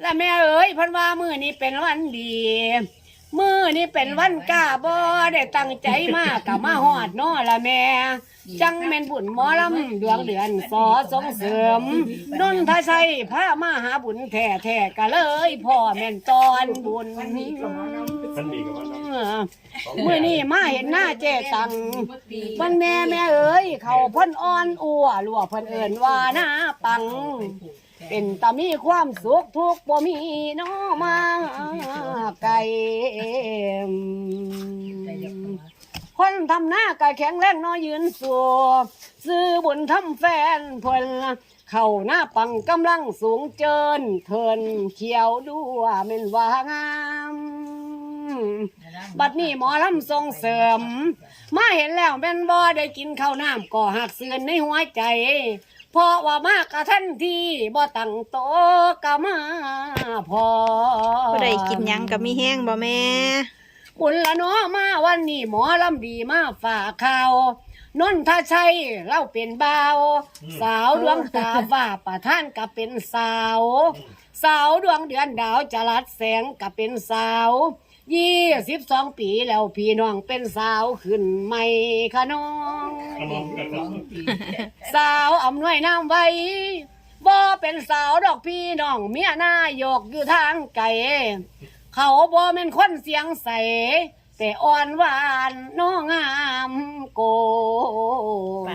และแม่เอ๋ยพันว่ามือนี้เป็นวันดี มือนี้เป็นวันกาบ่ได้ตั้งใจมากกับมาฮอดนอละแม่ จังแม่นบุญหมอลำดวงเดือนสอสงเสริมนนทชัยพามาหาบุญแท้แท้ๆก็เลยพ่อแม่นตอนบุญมันดีกับมันเนาะมื่อนี้มาเห็นหน้าเจตังวันแม่แม่เอ๋ยเขาเพ่นอ่อนอัวลวเพ่นเอินว่าหน้าปัง เป็นตามีความสุขทุกข์บ่มีน้อมาไกลคนทำหน้าก็แข็งแรงน้อยืนสู้ซื้อบุญทำแฟนเพิ่นเข้าหน้าปังกำลังสูงเจินเทินเขียวดูว่าแม่นว่างามบัดนี้หมอลำส่งเสริม มาเห็นแล้วแม่นบ่ได้กินข้าวน้ำก็หักเสือนในหัวใจ เพราะว่ามากกะทันทีบ่ตั้งโตะกะมาพอบ่ได้กินหยังก็มีแห้งบ่แม่บุญละเนาะมาวันนี้หมอลำดีมาฝากข่าวนนทชัยเล่าเป็นบ่าว สาวดวงตาว่าประท่านก็เป็นสาว สาวดวงเดือนดาวจรัสแสงก็เป็นสาว ยี่สิบสองปีแล้วพี่น้องเป็นสาวขึ้นใหม่ค่ะน้องเอามองกันเนาะสาวอำนวยน้ำไว้บ่เป็นสาวดอกพี่น้องเมียหน้าโยกอยู่ทางไกลเขาบ่เป็นคนเสียงใส แต่อ่อนหวานน้องงามโกป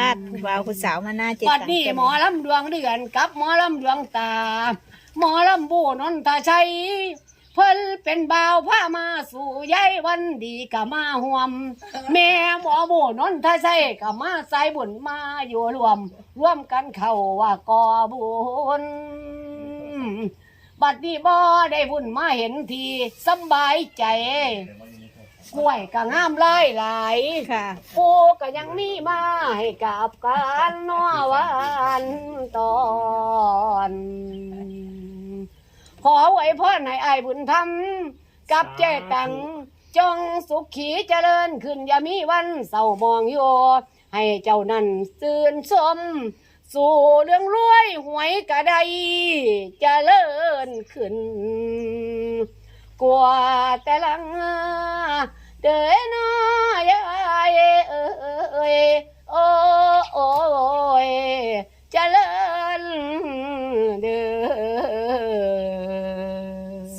าดผู้บ่าวผู้สาวมาหน้าเจ็ดปัดตังนี้เต็มหมอลำดวงเดือนกับหมอลำดวงตา หมอลำบูนนทชัย เพิ่นเป็นบ่าวพามาสู่ยายวันดีกะมาห่วม แม่หมอบูนนทชัยกะมาใส่บุญมาอยู่รวม ร่วมกันเข้าว่ากอบุญบัดนี้บ่ได้บุญมาเห็นทีสำบายใจกล้วยก็งามหลายหลายค่ะปูก็ยังมีมาให้กับการนัววันตอน ขอไว้พ่อในไอ้ายบุญธรรม กับเจตัง จงสุขขีเจริญขึ้นอย่ามีวันเศร้ามองโยให้เจ้านั้นตื่นสมสู่เรื่องรวยหวยกระไดเจริญขึ้น กว่าแต่ลังเด้อน้อยเอ้ยเอ้ยโอ้โอ้ยเจริญเด้อ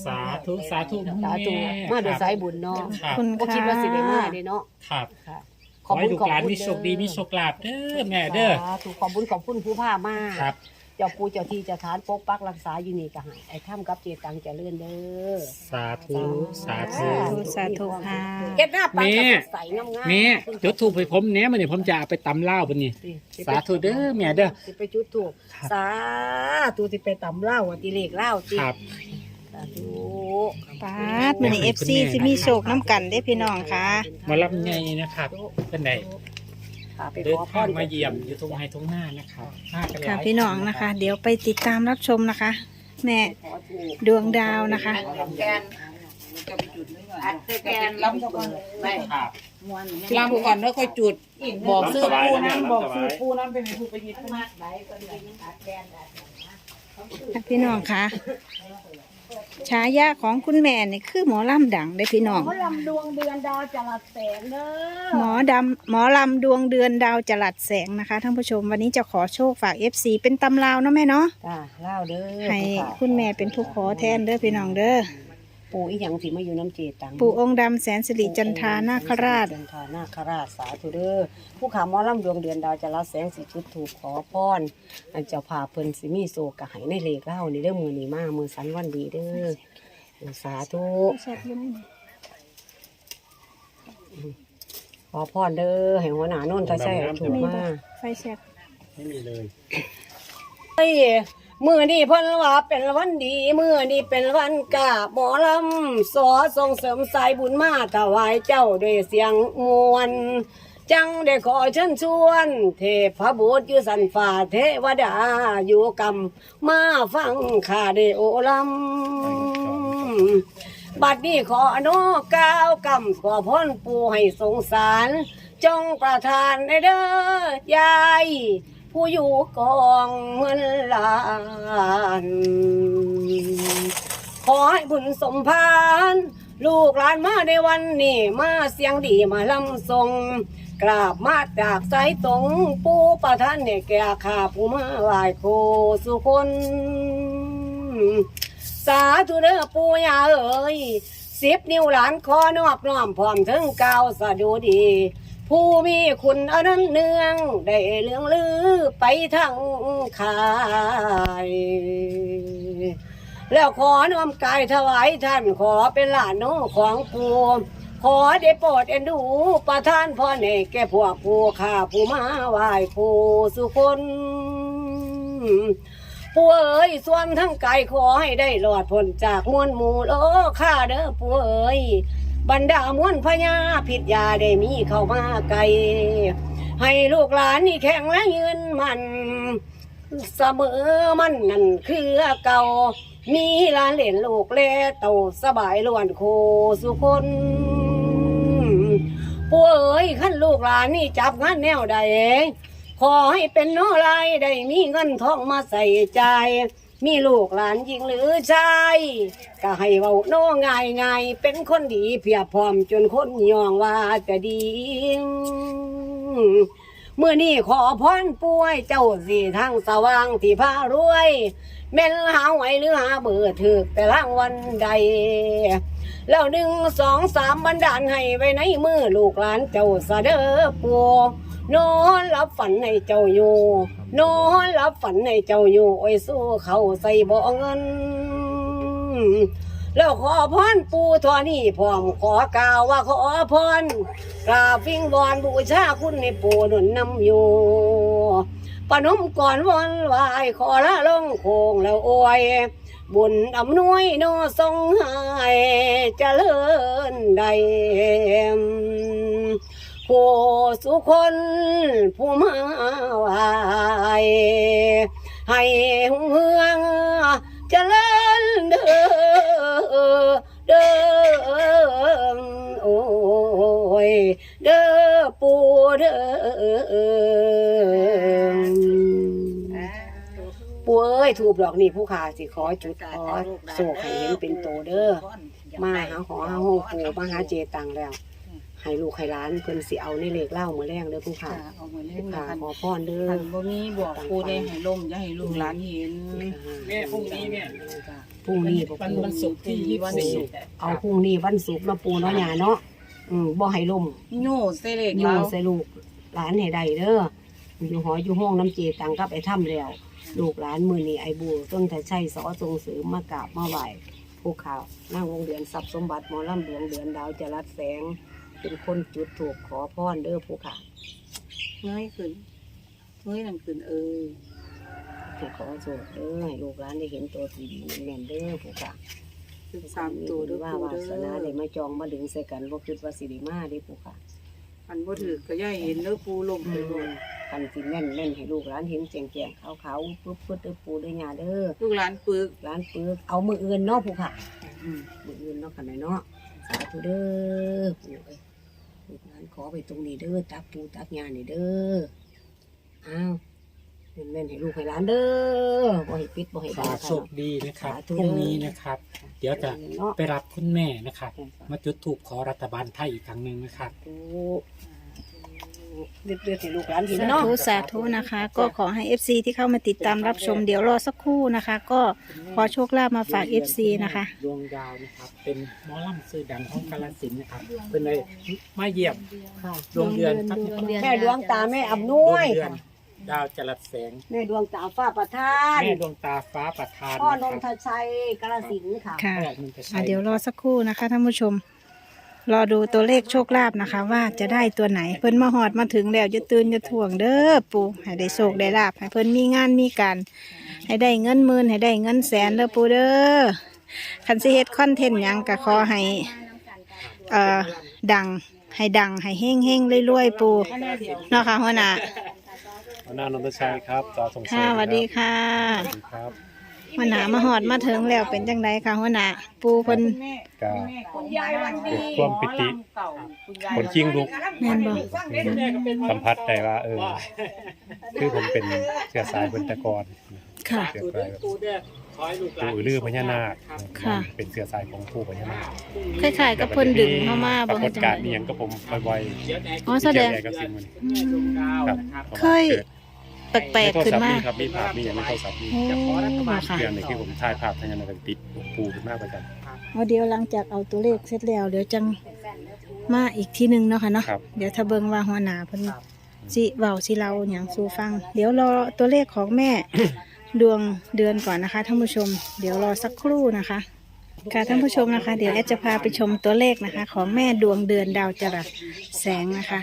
สาธุ สาธุสาธุ มาโดยสายบุญเนาะครับคุณบ่คิดว่าสิได้มาเด้เนาะครับค่ะขอให้ลูกหลานมีโชคดีมีโชคลาภเด้อแม่เด้อ สาธุขอบบุญขอบคุณผู้พามาครับ เจ้าปู่เจ้าที่เจ้าทานปกปักรักษาอยู่นี่ก็ให้ไอ้ถ้ำกับเจตังเจริญเด้อ สาธุสาธุ สาธุค่ะ เก็ดหน้าปังแม่ก็สดใสงามๆแม่จุดถูกให้ผมเนี้ยมันนี่ผมจะเอาไปตำเหล้าบันนี้ สาธุเด้อแม่เด้อสิไปจุดถูกครับ สาธุสิไปตำเหล้าอะติเลขเหล้าติครับ สาธุปาดมื้อนี้ FC สิมีโชคน้ำกันเด้พี่น้องค่ะมารับไงนะครับเป็นไหนค่ะไปเดิขนอพทางรมาเยี่ยมอยู่ตรงไฮตรงหน้านะครับห้ากันหลายค่ะพี่น้องนะคะ เดี๋ยวไปติดตามรับชมนะคะ แม่ดวงดาวนะคะลำก่อนครับลำก่อนแล้วค่อยจุด บอกซื้อปูนั้นบอกซื้อปูนั้นเป็นผู้ประยิบค่ะพี่น้องค่ะ ฉายาของคุณแม่นี่คือหมอลำดังได้อพี่น้อง หมอลำดวงเดือนดาวจรัสแสงเด้หมออดำหมอลำดวงเดือนดาวจรัสแสงนะคะท่านผู้ชมวันนี้จะขอโชคฝาก FC เป็นตำราวเนาะแม่เนาะจ้าเหล้าเด้อให้คุณแม่เป็นผู้ขอแทนเด้อพี่น้องเด้อ ปู่อีหยังสิมาอยู่น้ำเจตังปู่องค์ดำแสนสิริจันทานาคราช จันทานาคราชสาธุเด้อผู้ขาหมอลำดวงเดือนดาวจรัสแสงสิจุดถูกขอพรอันเจ้าพาเพิ่นสิมีโศกกะให้ในเลขเหล้านี่เด้อมือนี้มามือสันวันดีเด้อสาธุขอพรเด้อให้หัวหน้าโน่นถ้าใช่ถูกมาไฟแชกไม่มีเลยเฮ้ย มือนี่เพิ่นว่าเป็นวันดีมือนี่เป็นวันกาบหมอลำสอส่งเสริมสายบุญมาถวายเจ้าด้วยเสียงมวลจังได้ขอเชิญชวน เทพบุตรอยู่สันฟ้าเทวดาอยู่กำมาฟังข้าได้โอลำบัดนี้ขออนุก้าวกำขอพ้นปูให้สงสาร จงประทานในเด้อยาย ผู้อยู่กองเงินล้าน ขอให้บุญสมพานลูกหลานมาในวันนี้มาเสียงดีมาลำทรง กราบมาจากสายตรงปูประท่านเนี่ยแก่ข้าผู้มาไหว้ครูสุคน สาธุเด้อปู่ยาเอ้ยสิบนิ้วหลานขอนอบน้อมพร้อมถึงกาวสะดุดี ผู้มีคุณอนันเนือง ได้เรื่องลือไปทั้งขายแล้วขอน้อมกายถวายท่านขอเป็นหลานน้องของปูขอได้โปรดเอ็นดูประทานพรในแก่พวกผู้ข้าผู้มาไหว้ผู้สุคนปู่เอ๋ยส่วนทั้งกายขอให้ได้หลอดพ้นจากมวลหมู่โลกข้าเด้อปู่เอ๋ย บรรดามวลพญาผิดยาได้มีเข้ามาไกล ให้ลูกหลานนี่แข็งและยืนมันเสมอมันนั่นคือเก่า มีหลานเหลนลูกแลโตสบายล้วนโคสุคนปู่เอ๋ยขั้นลูกหลานนี่จับงานแนวใดขอให้เป็นโนลายได้มีเงินทองมาใส่ใจ มีลูกหลานหญิงหรือชายก็ให้เว้าโนง่ายง่ายเป็นคนดีเพียบพร้อมจนคนยองว่าจะดีเมื่อนี้ขอพรป่วยเจ้าสีทางสว่างที่พารวย แม่นหาไหวหรือหาเบื่อถึกแต่ล่างวันใด แล้วหนึ่งสองสามบันดาลให้ไว้ในมือลูกหลานเจ้าสะเด้อปัวนอนรับฝันในเจ้าอยู่นอนรับฝันในเจ้าอยู่โอ้ยสู้เขาใส่บ่อเงิน แล้วขอพรปูทอนี่พร้อมขอกล่าวว่าขอพรกราบวิ่งวอนบูชาคุณในปูหนุนนำอยู่ ปนมก่อนวันไหวายขอละลงโคงแล้วอวยบุญอำนวยโนทรงให้เจริญได้ผู้สุคนผู้มาไหวให้หุ่งเฮืองเจริญเด้อเด้อโอ้ยเด้อปู่เด้อ ยถูกดอกนี่ผู้ขาสิขอจุดขอโศกให้เห็นเป็นโตเด้อมาหาขอหาห้องปูมาหาเจตังแล้วให้ลูกให้ร้านเพิ่นสิเอาในเลขเล่ามือแรงเด้อผู้ขาค่ะเอามาเล่ผู้นขากันขอพรเด้อคันบ่มีบอกปูได้ให้ล่มอย่าให้ลูกหลานเห็นแม่พรุ่งนี้เนี่ยพรุ่งนี้บ่วันปูวันศุกร์ที่ยี่สิบสี่เอาพรุ่งนี้วันศุกร์เนาะปูเนาะหยาเนาะอืมบ่ให้ล่มโย่เสเลกอยู่แล้วใส่ลูกหลานให้ได้เด้ออยู่หออยู่ห้องน้ำเจตังกับไอ้ถ้ำแล้ว ลูกหลานมือนี่ไอ้บูต้นแต่ใช่สอทรงเสริมมากราบมาไหวภูเขานั่งวงเดือนทรัพย์สมบัติหมอลำดวงเดือนดาวจรัสแสง เป็นคนจุดถูกขอพรเด้อภูเขาเงยขึ้นเงยนั่นขึ้นเออถูกขอโสดเด้อให้ลูกหลานได้เห็นตัวสีดีแม่นๆเด้อภูเขาขึ้นสามตัวเด้อว่าปูวาเด้สนาได้อมาจองมาดึงใส่กันบ่คิดว่าสิได้มาเด้อภูเขาอันบ่ถือก็อย่าเห็นเด้อปูล่มไปบ่ คันสิแม่นแม่นให้ลูกหลานเห็นแจงแจงขาวขาวๆปึ๊บปึ๊บเด้อปูเด้อยาเด้อลูกหลานปึกร้านปึกเอามืออื่นเนาะผู้ค่ะอืมมืออื่นเนาะขนาดเนาะสาธุเด้อปู่เอ้ยลูกหลานขอไปตรงนี้เด้อตักปูตักยานี่เด้ออ้าวแม่นๆให้ลูกให้หลานเด้อบ่ให้ปิดบ่ให้ขบัองโชคดีนะครับสาธุพรุ่งนี้นะครับ เดี๋ยวจะเนาะไปรับคุณแม่นะครับ มาจุดถูกขอรัฐบาลไทยอีกครั้งหนึ่งนะครับ ปูเดือดๆให้ลูกหลานเห็นสาเนาะธุสาธุนะคะ ก็ขอให้ FC ที่เข้ามาติดตามรับชมเดี๋ยวรอสักครู่นะคะ ก็ขอโชคลาภมาฝาก FC นะคะ ดวงดาวนะครับ เป็นหมอลำซื่อดังของกาลสินธุ์นะครับ เป็นเลยมาเยี่ยมค่ะดวงเดือนครับแม่ดวงตาแม่อำนดววยงเดือนดาวจรัสแสงแม่ดวงตาฟ้าประทานแม่ดวงตาฟ้าประทานพ่อนนนะทครับชัยกระสินธุ์ค่ะ ค่ะพ่อมันจะใช้อะเดี๋ยวรอสักครู่นะคะท่านผู้ชม รอดูตัวเลขโชคลาภนะคะ ว่าจะได้ตัวไหน เพิ่นมาหอดมาถึงแล้วจะตื่นจะถ่วงเด้อปู่ให้ได้โชคได้ลาภให้เพิ่นมีงานมีการให้ได้เงินหมื่นให้ได้เงินแสนเด้อปู่เด้อคันสิเฮ็ดคอนเทนต์หยังก็ขอให้เอ่อดังให้ดังให้เฮงเฮงๆรวยๆปู่เนาะค่ะหัวหน้านานนทชัยครับต่อส่งเสริค่ะมสวัสดีค่ะครับ หัวหน้ามาหอดมาถึงแล้วเป็นจังไดค่ะหัวหน้าปู่เพิ่น ก็ คุณยายวันดีเกิดความปิติคนจริงลูกแม่นบ่ สัมผัสได้ว่า เออ คือผมเป็นเชื้อสายเบญตกรค่ะเกิดตูไปเด้อแบบตูเด้อปู่อือลือพญานาคค่ะ เป็นเสือสายของปู่พญานาคคล้ายๆกับเพิ่นดึงเข้ามาปบ่รากให้ฏจังการณ์ได๋นี้ยังก็ผมบ่อยๆอ๋อแสดงเกี่ยวกับสิ่งมันอืม ครับเคย แปลกๆขึ้นมาในโทรศัพท์ครับมีภาพมีอย่างในโทรศัพท์มีโอ้ค่ะ เรื่องนี้คือผมถ่ายภาพทางนั้นก็ติดปู่ขึ้นมาประจเอาเดี๋ยวหลังจากเอาตัวเลขเสร็จแล้วเดี๋ยวจังมาอีกทีหนึงเนาะค่ะเนาะำครับ เดี๋ยวถ้าเบิ่งว่าหัวหน้าเพิ่นสิเว้าสิเล่าหยังสู่ฟัง เดี๋ยวรอตัวเลขของแม่ ดวงเดือนก่อนนะคะท่านผู้ชม เดี๋ยวรอสักครู่นะคะ ค่ะท่านผู้ชมนะคะ เดี๋ยวแอดจะพาไปชมตัวเลขนะคะ ของแม่ดวงเดือนดาวจรัสแสงนะคะ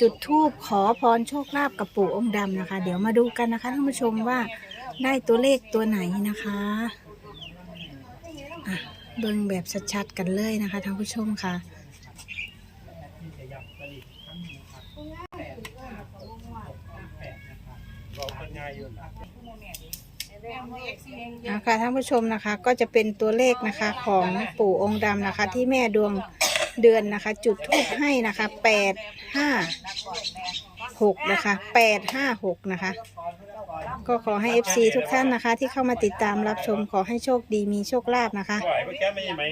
จุดทูบขอพรโชคลาภกับปู่องค์ดำนะคะ เดี๋ยวมาดูกันนะคะท่านผู้ชมว่าได้ตัวเลขตัวไหนนะคะอะเบิ่งแบบชัดๆกันเลยนะคะท่านผู้ชมค่ะนะ คะท่านผู้ชมนะคะก็จะเป็นตัวเลขนะคะของปู่องค์ดำนะคะที่แม่ดวงเดือนนะคะ จุดทูปให้นะคะแปดห้าหกนะคะแปดห้าหกนะคะ ก็ขอให้ FC ทุกท่านนะคะ ที่เข้ามาติดตามรับชมขอให้โชคดีมีโชคลาภนะคะ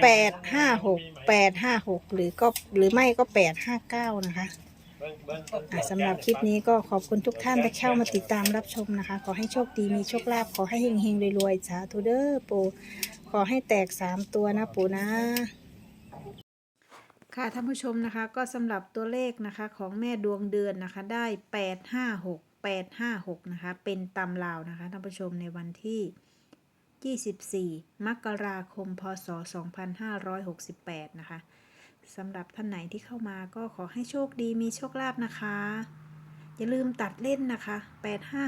แปดห้าหกแปดห้าหกหรือก็หรือไม่ก็แปดห้าเก้านะคะ อะสำหรับคลิปนี้ก็ขอบคุณทุกท่านที่เข้ามาติดตามรับชมนะคะ ขอให้โชคดีมีโชคลาภขอให้เฮงๆรวยๆสาธุเด้อปู่ขอให้แตกสามตัวนะปู่นะ ค่ะท่านผู้ชมนะคะ ก็สำหรับตัวเลขนะคะของแม่ดวงเดือนนะคะได้แปดห้าหกแปดห้าหกนะคะ เป็นตำลาวนะคะท่านผู้ชมในวันที่ 24 มกราคม พศ 2568 นะคะ สำหรับท่านไหนที่เข้ามาก็ขอให้โชคดีมีโชคลาภนะคะ อย่าลืมตัดเล่นนะคะ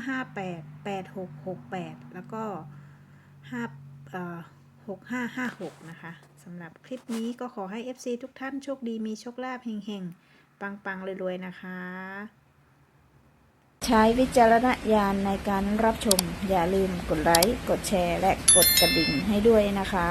8558 8668 แล้วก็5เอ่อ6556 นะคะสำหรับคลิปนี้ก็ขอให้ FC ทุกท่านโชคดีมีโชคลาภเฮงๆ ปังๆรวยๆนะคะ ใช้วิจารณญาณในการรับชม อย่าลืมกดไลค์ กดแชร์ และกดกระดิ่งให้ด้วยนะคะ